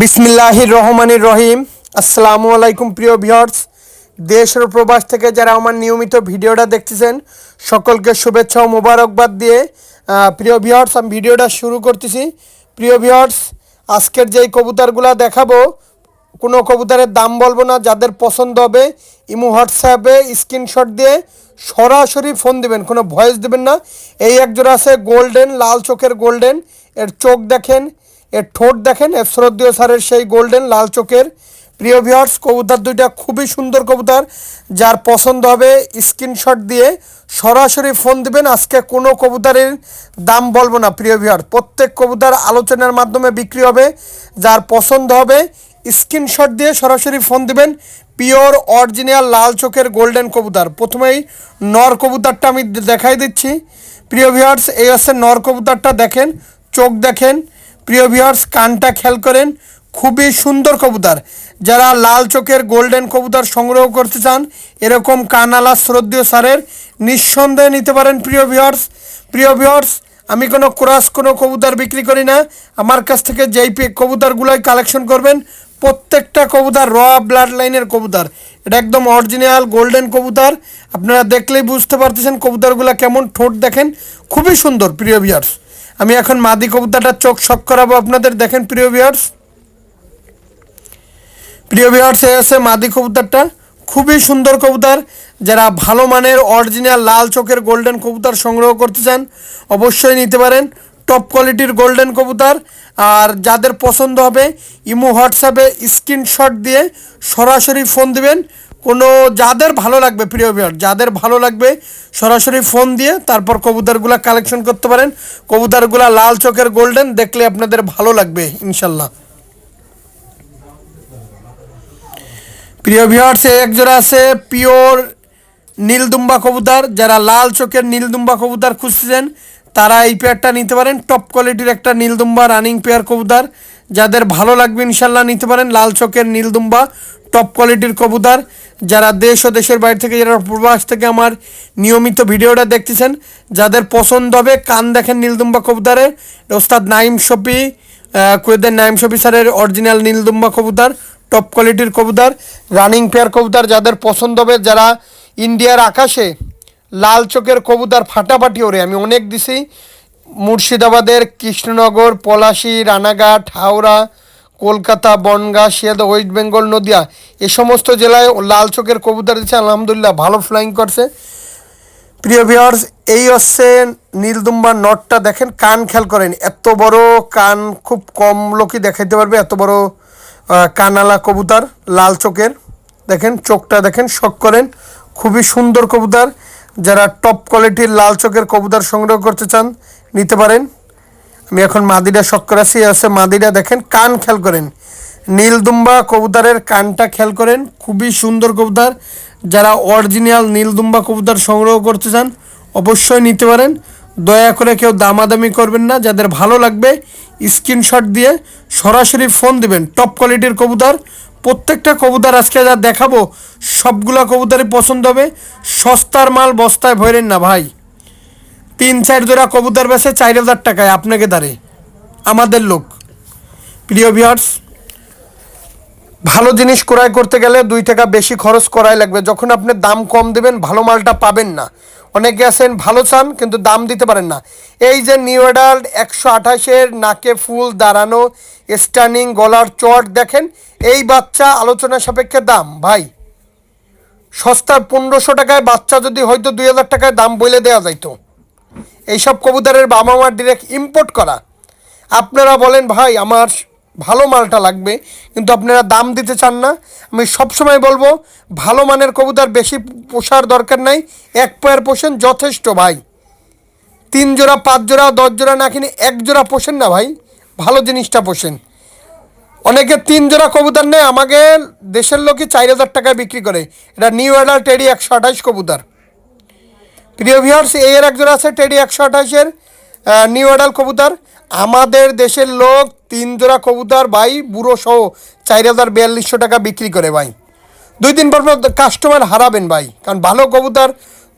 বিসমিল্লাহির রহমানির রহিম। আসসালামু আলাইকুম প্রিয় ভিউয়ার্স। দেশ ও প্রবাস থেকে যারা আমার নিয়মিত ভিডিওটা দেখতেছেন, সকলকে শুভেচ্ছা ও মোবারকবাদ দিয়ে প্রিয় ভিউয়ার্স, আমি ভিডিওটা শুরু করতেছি। প্রিয় ভিউয়ার্স, আজকের যেই কবুতরগুলো দেখাবো, কোনো কবুতরের দাম বলব না, যাদের পছন্দ হবে, ইমো হোয়াটসঅ্যাপে স্ক্রিনশট দিয়ে সরাসরি ফোন দিবেন, কোনো ভয়েস দিবেন না। এই একজোড়া আছে গোল্ডেন, লাল চোখের গোল্ডেন, এর চোখ দেখেন এর ঠোঁট দেখেন এর শ্রদ্ধীয় স্যারের সেই গোল্ডেন লাল চোখের। প্রিয় ভিউয়ার্স, কবুতর দুইটা খুবই সুন্দর কবুতর, যার পছন্দ হবে স্ক্রিনশট দিয়ে সরাসরি ফোন দিবেন। আজকে কোনো কবুতরের দাম বলব না, প্রিয় ভিউয়ার প্রত্যেক কবুতর আলোচনার মাধ্যমে বিক্রি হবে, যার পছন্দ হবে স্ক্রিনশট দিয়ে সরাসরি ফোন দিবেন। পিওর অরিজিনাল লাল চোখের গোল্ডেন কবুতর। প্রথমেই নর কবুতরটা আমি দেখাই দিচ্ছি। প্রিয় ভিউয়ার্স, এই হচ্ছে নর কবুতরটা দেখেন, চোখ দেখেন। প্রিয় ভিউয়ার্স কানটা খেয়াল করেন, খুবই সুন্দর কবুতর। যারা লাল চোখের গোল্ডেন কবুতর সংগ্রহ করতে চান, এরকম কানালা শ্রদ্ধীয় স্যারের নিঃসন্দেহে নিতে পারেন প্রিয় ভিউয়ার্স প্রিয় ভিউয়ার্স আমি কোনো ক্রাস কোনো কবুতর বিক্রি করি না। আমার কাছ থেকে যেই পে কবুতরগুলোই কালেকশন করবেন, প্রত্যেকটা কবুতর র ব্লাড লাইনের কবুতর। এটা একদম অরিজিনাল গোল্ডেন কবুতর। আপনারা দেখলেই বুঝতে পারতেছেন কবুতরগুলো কেমন ঠোঁট দেখেন। খুবই সুন্দর, প্রিয় ভিউয়ার্স আমি এখন মাদি কবুতরটার চোখ শক করাবো আপনাদের। দেখেন প্রিয় ভিউয়ার্স প্রিয় ভিউয়ার্স এ আছে মাদি কবুতরটা খুবই সুন্দর কবুতর। যারা ভালো মানের অরিজিনাল লাল চোখের গোল্ডেন কবুতর সংগ্রহ করতে চান, অবশ্যই নিতে পারেন। টপ কোয়ালিটির গোল্ডেন কবুতর। আর যাদের পছন্দ হবে, ইমো হোয়াটসঅ্যাপে স্ক্রিনশট দিয়ে সরাসরি ফোন দিবেন। কোনো যাদের ভালো লাগবে, প্রিয় ভিউয়ার যাদের ভালো লাগবে, সরাসরি ফোন দিয়ে তারপর কবুতরগুলো কালেকশন করতে পারেন। কবুতরগুলো লাল চোখের গোল্ডেন দেখলে আপনাদের ভালো লাগবে, ইনশাল্লাহ। প্রিয় ভিউয়ার্স এক জোড়া আছে পিওর নীলদুম্বা কবুতর। যারা লাল চোখের নীলদুম্বা কবুতর খুঁজছেন, তারা এই পেয়ারটা নিতে পারেন। টপ কোয়ালিটির একটা নীলদুম্বা রানিং পেয়ার কবুতর। যাদের ভালো লাগবে, ইনশাল্লাহ নিতে পারেন। লাল চোখের নীলদুম্বা টপ কোয়ালিটির কবুতর যারা দেশ ও দেশের বাইরে থেকে, যারা প্রবাস থেকে আমার নিয়মিত ভিডিওটা দেখতেছেন, যাদের পছন্দ হবে কান দেখেন নীলদুম্বা কবুতরের ওস্তাদ নাইম শফি কুয়েদের নাইম শফি স্যারের অরিজিনাল নীলদুম্বা কবুতর টপ কোয়ালিটির কবুতর রানিং পেয়ার কবুতর যাদের পছন্দ হবে, যারা ইন্ডিয়ার আকাশে লাল চোখের কবুতর ফাটাফাটি ওরে, আমি অনেক দিছি, মুর্শিদাবাদের কৃষ্ণনগর, পলাশি, রানাঘাট, হাওড়া কলকাতা, বনগাঁ শিয়ালদা ওয়েস্ট বেঙ্গল, নদিয়া, এ সমস্ত জেলায় লাল চোখের কবুতর দিচ্ছে। আলহামদুলিল্লাহ ভালো ফ্লাইং করছে। প্রিয় ভিউয়ার্স এই হচ্ছে নীলদুম্বার নটটা দেখেন, কান খেয়াল করেন, এত বড় কান খুব কম লোকই দেখাইতে পারবে। এত বড় কানালা কবুতর, লাল চোখের। দেখেন, চোখটা দেখেন, শখ করেন। খুবই সুন্দর কবুতর। যারা টপ কোয়ালিটির লাল চোখের কবুতর সংগ্রহ করতে চান, নিতে পারেন। আমি এখন মাদিটা শখ করাছি আছে মাদিটা দেখেন, কান খেয়াল করেন। নীলদুম্বা কবুতারের কানটা খেয়াল করেন, খুবই সুন্দর কবুতর। যারা অরিজিনাল নীলদুম্বা কবুতর সংগ্রহ করতে চান, অবশ্যই নিতে পারেন। দয়া করে কেউ দামাদামি করবেন না, যাদের ভালো লাগবে স্ক্রিনশট দিয়ে সরাসরি ফোন দিবেন। টপ কোয়ালিটির কবুতর, প্রত্যেকটা কবুতর আজকে যা দেখাবো, সবগুলা কবুতরই পছন্দ হবে। সস্তার মাল বস্তায় ভরেন না ভাই। তিন চার জোড়া কবুতর বেছে চার হাজার টাকায় আপনাকে দাঁড়ে। আমাদের লোক। প্রিয় ভিউয়ার্স ভালো জিনিস ক্রয় করতে গেলে দুই টাকা বেশি খরচ করাই লাগবে। যখন আপনি দাম কম দেবেন, ভালো মালটা পাবেন না। অনেকে আছেন ভালো চান, কিন্তু দাম দিতে পারেন না। এই যে নিউ অ্যাডাল্ট একশো আঠাশের নাকে ফুল দাঁড়ানো স্টানিং গলার চট দেখেন, এই বাচ্চা আলোচনা সাপেক্ষে দাম, ভাই। সস্তার পনেরোশো টাকায় বাচ্চা যদি হয়তো দুই হাজার টাকায় দাম বলে দেওয়া যাইতো। এইসব কবুতরের বাবা মার ডিরেক্ট ইম্পোর্ট করা। আপনারা বলেন, ভাই, আমার ভালো মালটা লাগবে, কিন্তু আপনারা দাম দিতে চান না। আমি সবসময় বলব, ভালো মানের কবুতর বেশি পোষার দরকার নাই, এক পয়ের পোষেন যথেষ্ট, ভাই। তিন জোড়া, পাঁচ জোড়া, দশ জোড়া না কিনে এক জোড়া পোষেন না, ভাই। ভালো জিনিসটা পোষেন। অনেকে তিন জোড়া কবুতর নেয়, আমাকে দেশের লোকই চার হাজার টাকায় বিক্রি করে। এটা নিউ অ্যাডাল টেডি একশো আঠাশ কবুতর। প্রিয় ভিউয়ার্স এর একজন আছে টেডি একশো আঠাশের নিউ অ্যাডাল কবুতর। আমাদের দেশের লোক তিন জোড়া কবুতর, ভাই, বুড়ো সহ চার হাজার বিয়াল্লিশশো টাকা বিক্রি করে ভাই। দুই দিন পর পর কাস্টমার হারাবেন ভাই, কারণ ভালো কবুতর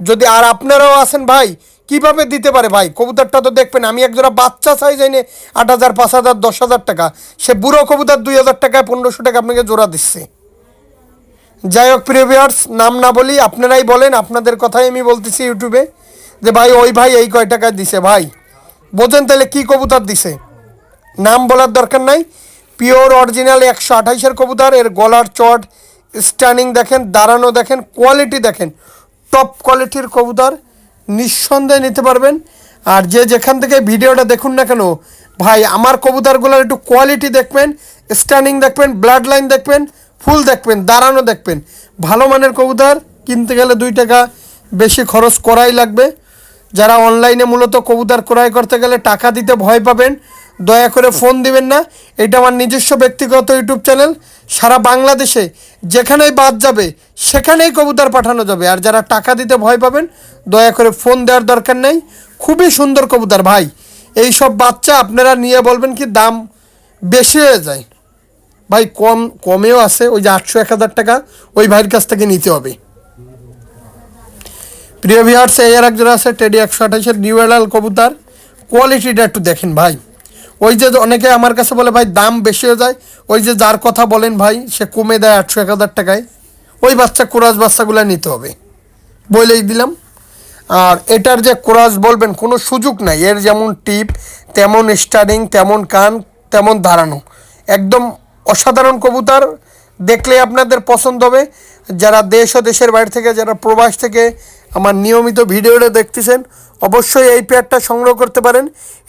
যদি আর আপনারাও আছেন ভাই, কীভাবে দিতে পারে ভাই? কবুতরটা তো দেখবেন, আমি একজোড়া বাচ্চা সাইজ এনে আট হাজার, পাঁচ হাজার, দশ হাজার টাকা, সে বুড়ো কবুতর দুই হাজার টাকায় পনেরোশো টাকা আপনাকে জোড়া দিচ্ছে। যাই হোক, প্রিয় ভিউয়ার্স নাম না বলি, আপনারাই বলেন, আপনাদের কথাই আমি বলতেছি ইউটিউবে, যে ভাই, ওই ভাই এই কয় টাকায় দিছে, ভাই। বোঝেন তাহলে কী কবুতর দিছে? নাম বলার দরকার নাই। পিওর অরিজিনাল একশো আঠাইশের কবুতর, এর গলার চট স্ট্যান্ডিং দেখেন, দাঁড়ানো দেখেন কোয়ালিটি দেখেন টপ কোয়ালিটির কবুতর, নিঃসন্দেহে নিতে পারবেন। আর যে যেখান থেকে ভিডিওটা দেখুন না কেন, ভাই, আমার কবুতরগুলোর একটু কোয়ালিটি দেখবেন স্ট্যান্ডিং দেখবেন ব্লাড লাইন দেখবেন ফুল দেখবেন, দাঁড়ানো দেখবেন। ভালো মানের কবুতর, কিনতে গেলে দুই টাকা বেশি খরচ করাই লাগবে। যারা অনলাইনে মূলত কবুতর ক্রয় করতে গেলে টাকা দিতে ভয় পাবেন, দয়া করে ফোন দিবেন না। এটা আমার নিজস্ব ব্যক্তিগত ইউটিউব চ্যানেল। সারা বাংলাদেশে যেখানেই বাদ যাবে, সেখানেই কবুতর পাঠানো যাবে। আর যারা টাকা দিতে ভয় পাবেন, দয়া করে ফোন দেওয়ার দরকার নেই। খুবই সুন্দর কবুতর ভাই। এই সব বাচ্চা আপনারা নিয়ে বলবেন কি দাম বেশি হয়ে যায়। ভাই কম, কমেও আছে, ওই যে আটশো এক হাজার টাকা, ওই ভাইয়ের কাছ থেকে নিতে হবে। প্রিয় ভিহার্স এই আর একজন আছে টেডি একশো আঠাশের নিউ এডাল কবুতর। কোয়ালিটিটা একটু দেখেন ভাই। ওই যে অনেকে আমার কাছে বলে, ভাই, দাম বেশি হয়ে যায়। ওই যে যার কথা বলেন ভাই, সে কমে দেয় আটশো এক হাজার টাকায়। ওই বাচ্চা, কোরাস বাচ্চাগুলো নিতে হবে। বলেই দিলাম। আর এটার যে কোরাস বলবেন, কোনো সুযোগ নাই। এর যেমন টিপ, তেমন স্টারিং, তেমন কান, তেমন দাঁড়ানো একদম অসাধারণ কবুতর, দেখলে আপনাদের পছন্দ হবে। যারা দেশ ও দেশের বাইরে থেকে, যারা প্রবাস থেকে আমার নিয়মিত ভিডিওটা দেখতেছেন, অবশ্যই এই পেয়ারটা সংগ্রহ করতে পারেন।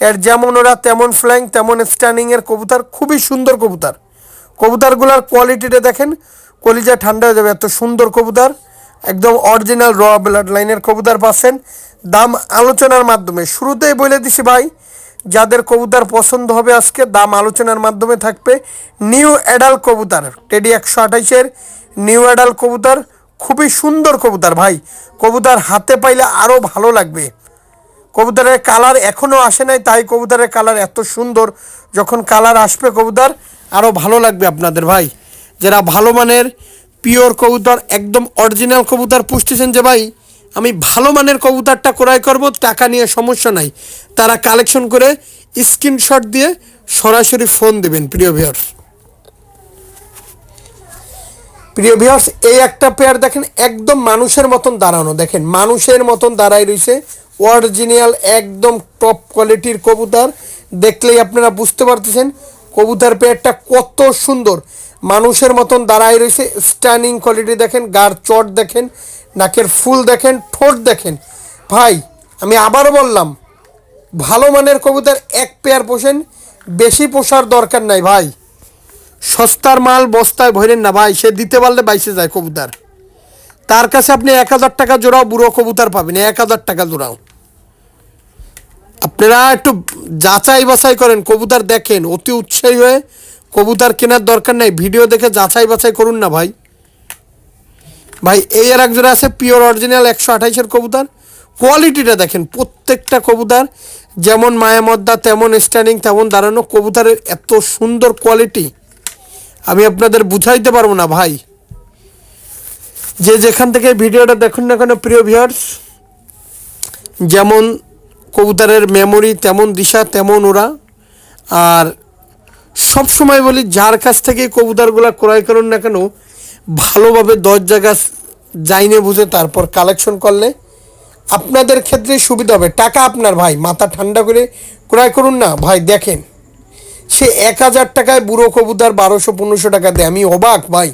এর যেমন ওরা, তেমন ফ্ল্যাং তেমন স্ট্যান্ডিংয়ের কবুতর, খুবই সুন্দর কবুতর। কবুতরগুলোর কোয়ালিটিটা দেখেন, কলিজা ঠান্ডা হয়ে যাবে, এত সুন্দর কবুতর। একদম অরিজিনাল র ব্লাড লাইনের কবুতর পাচ্ছেন। দাম আলোচনার মাধ্যমে, শুরুতেই বলে দিছি ভাই যাদের কবুতর পছন্দ হবে আজকে, দাম আলোচনার মাধ্যমে থাকবে নিউ অ্যাডাল কবুতর, টেডি একশো আঠাইশের নিউ অ্যাডাল কবুতর, খুবই সুন্দর কবুতর ভাই। কবুতর হাতে পাইলে আরও ভালো লাগবে। কবুতরের কালার এখনও আসে নাই, তাই কবুতরের কালার এত সুন্দর। যখন কালার আসবে কবুতর আরও ভালো লাগবে আপনাদের ভাই। যারা ভালো মানের, পিওর কবুতর, একদম অরিজিনাল কবুতর পুষতেছেন যে ভাই আমি ভালো মানের কবুতরটা ক্রয় করব, টাকা নিয়ে সমস্যা নাই। তারা কালেকশন করে স্ক্রিনশট দিয়ে সরাসরি ফোন দেবেন, প্রিয় ভিউয়ার্স প্রিয় ভিউয়ার্স এই একটা পেয়ার দেখেন, একদম মানুষের মতন দাঁড়ানো। দেখেন, মানুষের মতন দাঁড়াই রয়েছে। অরিজিনাল একদম টপ কোয়ালিটির কবুতর। দেখলেই আপনারা বুঝতে পারতেছেন, কবুতর পেয়ারটা কত সুন্দর। মানুষের মতন দাঁড়াই রয়েছে। স্ট্যানিং কোয়ালিটি দেখেন গার চট দেখেন, নাকের ফুল দেখেন, ঠোঁট দেখেন। ভাই, আমি আবারও বললাম, ভালো মানের কবুতর এক পেয়ার পোষেন, বেশি পোষার দরকার নাই ভাই। সস্তার মাল বস্তায় ভরেন না ভাই, সে দিতে পারলে বাইসে যায় কবুতর। তার কাছে আপনি এক হাজার টাকা জোড়াও বুড়ো কবুতর পাবেন, এক হাজার টাকা জোড়াও। আপনারা একটু যাচাই বাছাই করেন, কবুতর দেখেন, অতি উৎসাহী হয়ে কবুতর কেনার দরকার নাই। ভিডিও দেখে যাচাই বাছাই করুন না ভাই। ভাই, এই আর এক জোড়া আছে পিওর অরিজিনাল একশো আঠাইশের কবুতর। কোয়ালিটিটা দেখেন, প্রত্যেকটা কবুতর যেমন মায়ামদ্দা তেমন স্ট্যান্ডিং তেমন দাঁড়ানো কবুতরের এত সুন্দর কোয়ালিটি আমি আপনাদের বুঝাইতে পারব না ভাই। যে যেখান থেকে ভিডিওটা দেখুন না কেন, প্রিয় ভিউয়ার্স যেমন কবুতরের মেমোরি তেমন দিশা, তেমন ওরা। আর সব সময় বলি, যার কাছ থেকে কবুতরগুলো ক্রয় করুন না কেন, ভালোভাবে দশ জায়গা যাইনে বুঝে তারপর কালেকশন করলে আপনাদের ক্ষেত্রে সুবিধা হবে। টাকা আপনার ভাই, মাথা ঠান্ডা করে ক্রয় করুন না। ভাই, দেখেন, সে এক হাজার টাকায় বুড়ো কবুতর বারোশো, পনেরোশো টাকা দেয়। আমি অবাক, ভাই।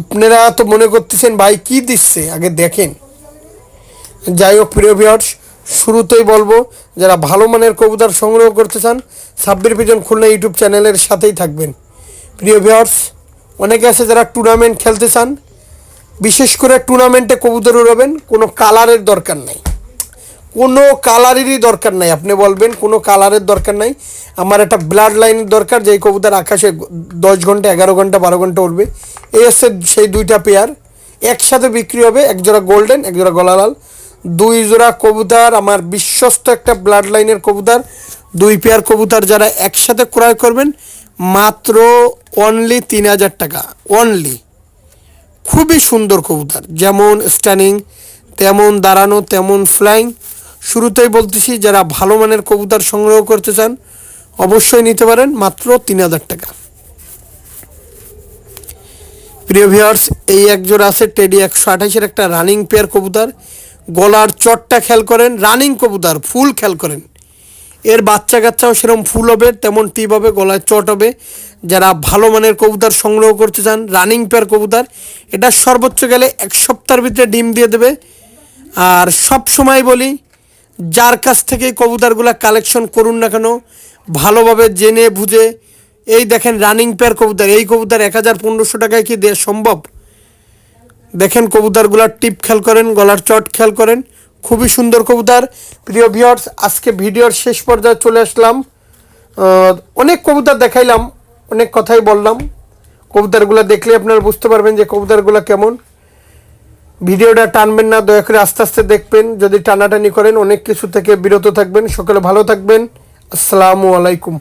আপনারা তো মনে করতেছেন, ভাই, কি দিচ্ছে? আগে দেখেন। যাই হোক, প্রিয় ভিউয়ার্স শুরুতেই বলব, যারা ভালো মানের কবুতর সংগ্রহ করতে চান সাব্বির পিজন খুলনা ইউটিউব চ্যানেলের সাথেই থাকবেন। প্রিয় ভিউয়ার্স অনেকে আছে যারা টুর্নামেন্ট খেলতে চান, বিশেষ করে টুর্নামেন্টে কবুতর উড়াবেন, কোনো কালারের দরকার নাই। কোনো কালারেরই দরকার নাই, আপনি বলবেন, কোনো কালারের দরকার নাই। আমার একটা ব্লাড লাইনের দরকার, যেই কবুতর আকাশে দশ ঘণ্টা, এগারো ঘণ্টা, বারো ঘণ্টা উঠবে এই হচ্ছে সেই দুইটা পেয়ার একসাথে বিক্রি হবে, এক জোড়া গোল্ডেন এক জোড়া গলালাল। দুই জোড়া কবুতর, আমার বিশ্বস্ত একটা ব্লাড লাইনের কবুতর, দুই পেয়ার কবুতর যারা একসাথে ক্রয় করবেন, মাত্র অনলি তিন হাজার টাকা অনলি খুবই সুন্দর কবুতর, যেমন স্ট্যানিং তেমন দাঁড়ানো, তেমন ফ্লাইং শুরুতেই বলতেছি, যারা ভালো মানের কবুতর সংগ্রহ করতে চান, অবশ্যই নিতে পারেন, মাত্র তিন হাজার টাকা। প্রিয় ভিউয়ার্স এই একজোড়া আছে টেডি একশো আঠাশের একটা রানিং পেয়ার কবুতর। গলার চটটা খেয়াল করেন, রানিং কবুতর, ফুল খেয়াল করেন। এর বাচ্চা কাচ্চাও সেরকম ফুল হবে, তেমন টিপ হবে, গলায় চট হবে। যারা ভালো মানের কবুতর সংগ্রহ করতে চান, রানিং পেয়ার কবুতর, এটা সর্বোচ্চ গেলে এক সপ্তাহের ভিতরে ডিম দিয়ে দেবে। আর সব সময় বলি, যার কাছ থেকে কবুতরগুলো কালেকশন করুন না কেন, ভালোভাবে জেনে বুঝে, এই দেখেন রানিং পেয়ার কবুতর, এই কবুতর এক হাজার পনেরোশো টাকায় কি দেওয়া সম্ভব? দেখেন কবুতরগুলার টিপ খেয়াল করেন, গলার চট খেয়াল করেন। খুবই সুন্দর কবুতর। প্রিয় ভিউয়ার্স আজকে ভিডিওর শেষ পর্যায়ে চলে আসলাম। অনেক কবুতর দেখাইলাম, অনেক কথাই বললাম। কবুতরগুলো দেখলে আপনারা বুঝতে পারবেন যে কবুতরগুলো কেমন। ভিডিওটা টানবেন না, দয়া করে আস্তে আস্তে দেখবেন। যদি টানাটানি করেন, অনেক কিছু থেকে বিরত থাকবেন। সকলে ভালো থাকবেন। আসসালামু আলাইকুম।